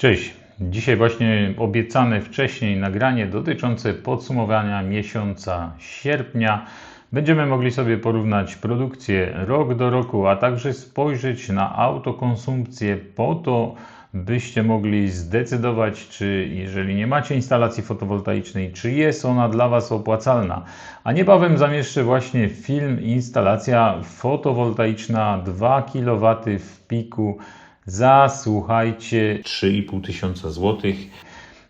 Cześć. Dzisiaj właśnie obiecane wcześniej nagranie dotyczące podsumowania miesiąca sierpnia. Będziemy mogli sobie porównać produkcję rok do roku, a także spojrzeć na autokonsumpcję po to, byście mogli zdecydować, czy jeżeli nie macie instalacji fotowoltaicznej, czy jest ona dla Was opłacalna. A niebawem zamieszczę właśnie film instalacja fotowoltaiczna 2 kW w piku za słuchajcie 3,5 tysiąca złotych.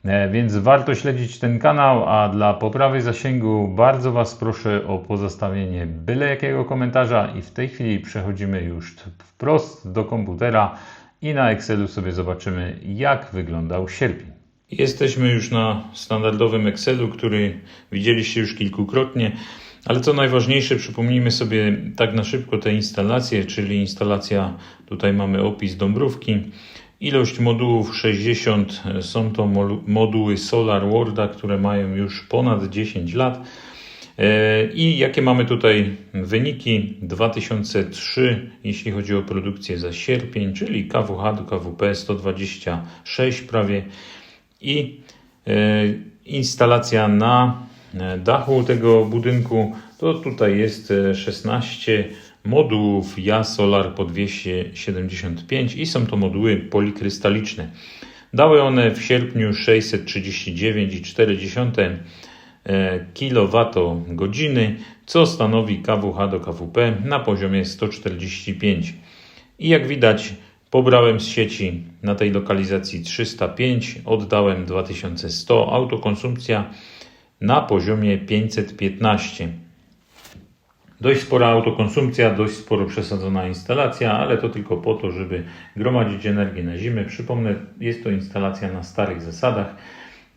E, Więc warto śledzić ten kanał, a dla poprawy zasięgu bardzo Was proszę o pozostawienie byle jakiego komentarza i w tej chwili przechodzimy już wprost do komputera i na Excelu sobie zobaczymy jak wyglądał sierpień. Jesteśmy już na standardowym Excelu, który widzieliście już kilkukrotnie, ale co najważniejsze, przypomnijmy sobie tak na szybko te instalacje, czyli instalacja, tutaj mamy opis Dąbrówki, ilość modułów 60, są to moduły Solar Worlda, które mają już ponad 10 lat. E, I jakie mamy tutaj wyniki? 2003, jeśli chodzi o produkcję za sierpień, czyli KWH do KWP 126 prawie i e, instalacja na dachu tego budynku, to tutaj jest e, 16 modułów Ja Solar po 275 i są to moduły polikrystaliczne. Dały one w sierpniu 639,4 kWh, co stanowi KWH do KWP na poziomie 145. I jak widać, pobrałem z sieci na tej lokalizacji 305, oddałem 2100, autokonsumpcja na poziomie 515. Dość spora autokonsumpcja, dość sporo przesadzona instalacja, ale to tylko po to, żeby gromadzić energię na zimę. Przypomnę, jest to instalacja na starych zasadach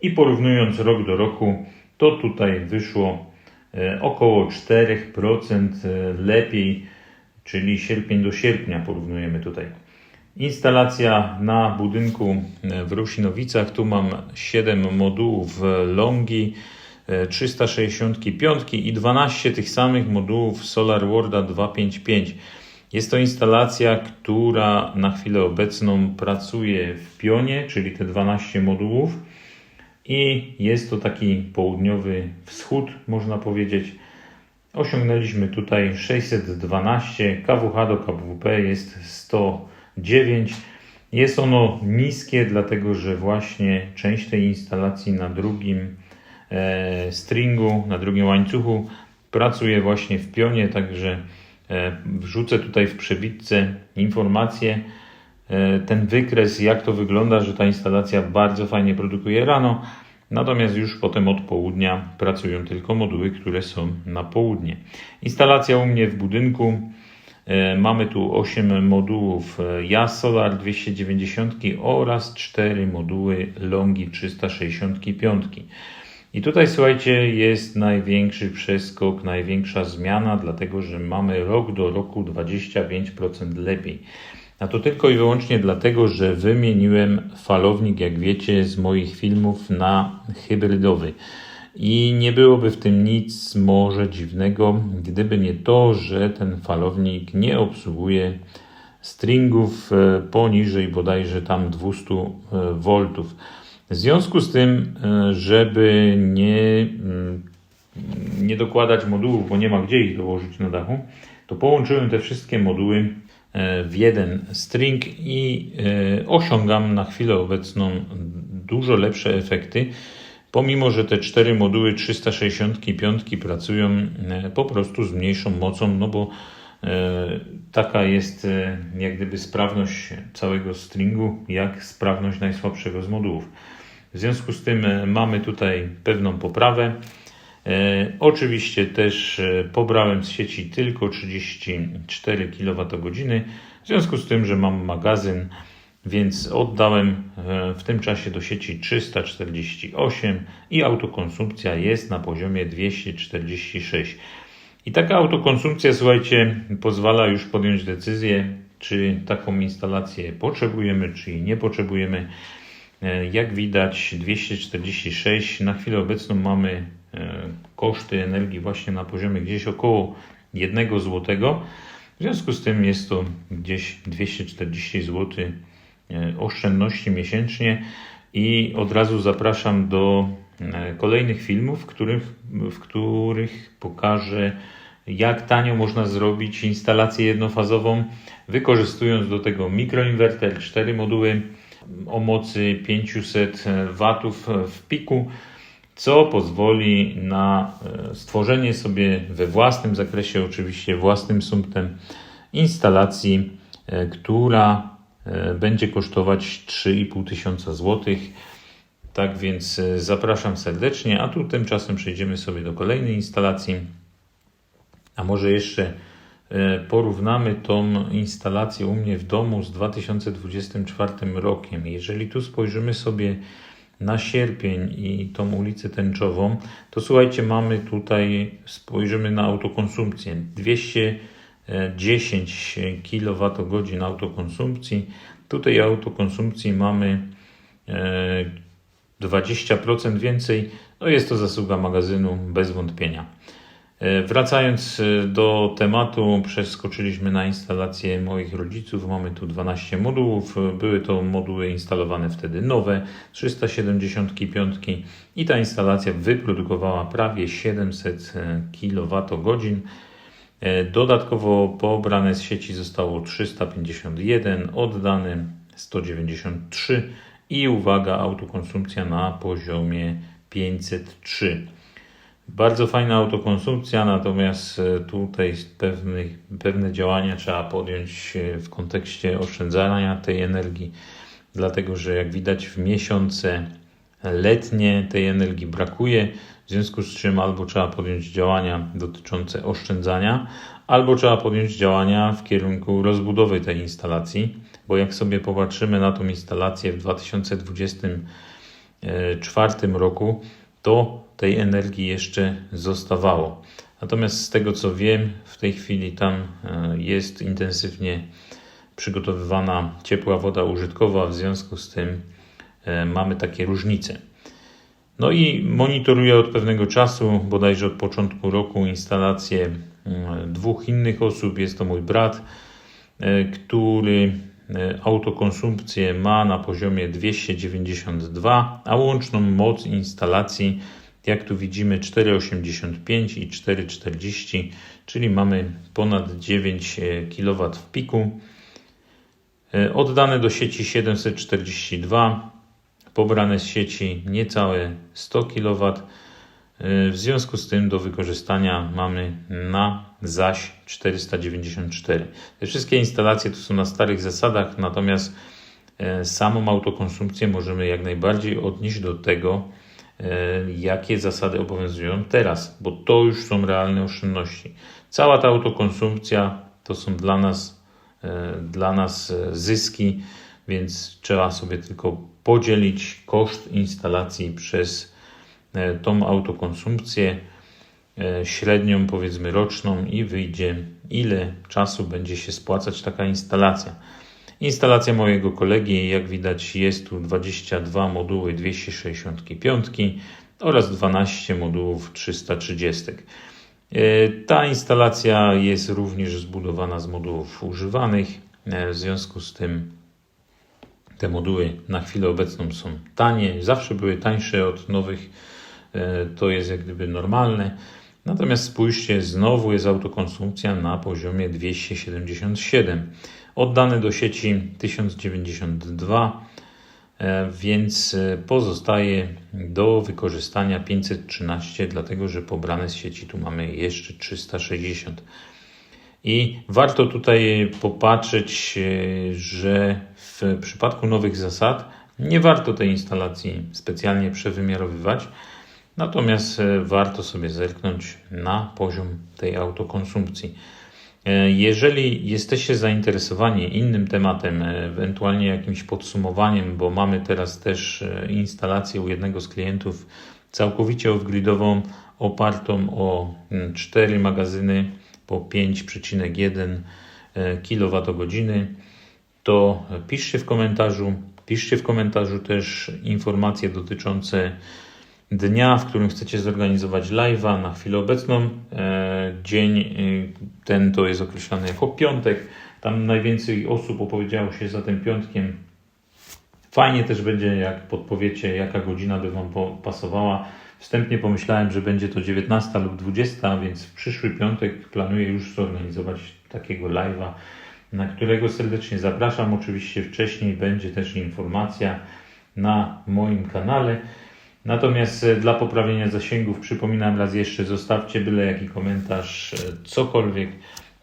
i porównując rok do roku, to tutaj wyszło e, około 4% lepiej, czyli sierpień do sierpnia porównujemy tutaj. Instalacja na budynku w Rusinowicach. Tu mam 7 modułów Longi e, 365 i 12 tych samych modułów Solar Worlda 255. Jest to instalacja, która na chwilę obecną pracuje w pionie, czyli te 12 modułów. I jest to taki południowy wschód, można powiedzieć. Osiągnęliśmy tutaj 612, KWH do KWP jest 109. Jest ono niskie, dlatego że właśnie część tej instalacji na drugim stringu, na drugim łańcuchu pracuje właśnie w pionie, także e, wrzucę tutaj w przebitce informację, e, ten wykres, jak to wygląda, że ta instalacja bardzo fajnie produkuje rano, natomiast już potem od południa pracują tylko moduły, które są na południe. Instalacja u mnie w budynku. E, Mamy tu 8 modułów e, JAS Solar 290 oraz 4 moduły Longi 365. I tutaj słuchajcie, jest największy przeskok, największa zmiana, dlatego że mamy rok do roku 25% lepiej. A to tylko i wyłącznie dlatego, że wymieniłem falownik, jak wiecie, z moich filmów na hybrydowy. I nie byłoby w tym nic może dziwnego, gdyby nie to, że ten falownik nie obsługuje stringów e, poniżej bodajże tam 200 V. W związku z tym, e, żeby nie, mm, nie dokładać modułów, bo nie ma gdzie ich dołożyć na dachu, to połączyłem te wszystkie moduły e, w jeden string i e, osiągam na chwilę obecną dużo lepsze efekty. Pomimo, że te cztery moduły 365 pracują po prostu z mniejszą mocą, no bo taka jest e, jak gdyby sprawność całego stringu, jak sprawność najsłabszego z modułów. W związku z tym e, mamy tutaj pewną poprawę. E, Oczywiście też e, pobrałem z sieci tylko 34 kWh, w związku z tym, że mam magazyn, więc oddałem e, w tym czasie do sieci 348 i autokonsumpcja jest na poziomie 246. I taka autokonsumpcja, słuchajcie, pozwala już podjąć decyzję, czy taką instalację potrzebujemy, czy jej nie potrzebujemy. E, Jak widać, 246 na chwilę obecną mamy e, koszty energii właśnie na poziomie gdzieś około 1 zł. W związku z tym jest to gdzieś 240 zł e, oszczędności miesięcznie i od razu zapraszam do kolejnych filmów, w których, w których pokażę, jak tanio można zrobić instalację jednofazową, wykorzystując do tego mikroinwerter, 4 moduły o mocy 500 W w piku, co pozwoli na e, stworzenie sobie we własnym zakresie, oczywiście własnym sumptem, instalacji, e, która e, będzie kosztować 3,5 tysiąca złotych. Tak więc zapraszam serdecznie, a tu tymczasem przejdziemy sobie do kolejnej instalacji. A może jeszcze porównamy tą instalację u mnie w domu z 2024 rokiem. Jeżeli tu spojrzymy sobie na sierpień i tą ulicę tęczową, to słuchajcie, mamy tutaj, spojrzymy na autokonsumpcję, 210 kWh autokonsumpcji. Tutaj autokonsumpcji mamy 20% więcej. No jest to zasługa magazynu bez wątpienia. E, wracając e, do tematu, przeskoczyliśmy na instalację moich rodziców. Mamy tu 12 modułów. Były to moduły instalowane wtedy nowe, 375 i ta instalacja wyprodukowała prawie 700 kWh. E, dodatkowo pobrane z sieci zostało 351, oddane 193 i uwaga, autokonsumpcja na poziomie 503. Bardzo fajna autokonsumpcja, natomiast e, tutaj pewne, pewne działania trzeba podjąć e, w kontekście oszczędzania tej energii, dlatego że jak widać w miesiące letnie tej energii brakuje, w związku z czym albo trzeba podjąć działania dotyczące oszczędzania, albo trzeba podjąć działania w kierunku rozbudowy tej instalacji, bo jak sobie popatrzymy na tą instalację w 2024 roku, to tej energii jeszcze zostawało. Natomiast z tego co wiem, w tej chwili tam e, jest intensywnie przygotowywana ciepła woda użytkowa, w związku z tym e, mamy takie różnice. No i monitoruję od pewnego czasu, bodajże od początku roku, instalację mm, dwóch innych osób. Jest to mój brat, e, który autokonsumpcję ma na poziomie 292, a łączną moc instalacji jak tu widzimy 4,85 i 4,40, czyli mamy ponad 9 e, kW w piku. E, oddane do sieci 742, pobrane z sieci niecałe 100 kW. E, w związku z tym do wykorzystania mamy na zaś 494. Te wszystkie instalacje tu są na starych zasadach, natomiast samą autokonsumpcję możemy jak najbardziej odnieść do tego, E, jakie zasady obowiązują teraz, bo to już są realne oszczędności. Cała ta autokonsumpcja to są dla nas, e, dla nas e, zyski, więc trzeba sobie tylko podzielić koszt instalacji przez tą autokonsumpcję średnią, powiedzmy roczną, i wyjdzie, ile czasu będzie się spłacać taka instalacja. Instalacja mojego kolegi, jak widać, jest tu 22 moduły 265 oraz 12 modułów 330. E, ta instalacja jest również zbudowana z modułów używanych, e, w związku z tym te moduły na chwilę obecną są tanie, zawsze były tańsze od nowych, e, to jest jak gdyby normalne. Natomiast spójrzcie, znowu jest autokonsumpcja na poziomie 277. Oddany do sieci 1092, e, więc e, pozostaje do wykorzystania 513, dlatego że pobrane z sieci tu mamy jeszcze 360. I warto tutaj popatrzeć, e, że w przypadku nowych zasad nie warto tej instalacji specjalnie przewymiarowywać, natomiast warto sobie zerknąć na poziom tej autokonsumpcji. E, jeżeli jesteście zainteresowani innym tematem, e, ewentualnie jakimś podsumowaniem, bo mamy teraz też e, instalację u jednego z klientów całkowicie off-gridową, opartą o 4 mm, magazyny po 5,1 kWh, to piszcie w komentarzu. Piszcie w komentarzu też informacje dotyczące dnia, w którym chcecie zorganizować live'a. Na chwilę obecną e, dzień e, ten to jest określany jako piątek. Tam najwięcej osób opowiedziało się za tym piątkiem Fajnie też będzie, jak podpowiecie, jaka godzina by Wam pasowała. Wstępnie pomyślałem, że będzie to 19 lub 20, więc w przyszły piątek planuję już zorganizować takiego live'a, na którego serdecznie zapraszam. Oczywiście wcześniej będzie też informacja na moim kanale. Natomiast e, dla poprawienia zasięgów przypominam raz jeszcze, zostawcie byle jaki komentarz, e, cokolwiek.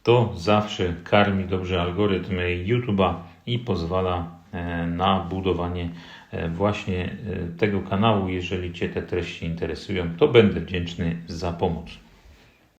To zawsze karmi dobrze algorytm YouTube'a i pozwala e, na budowanie właśnie tego kanału. Jeżeli Cię te treści interesują, to będę wdzięczny za pomoc.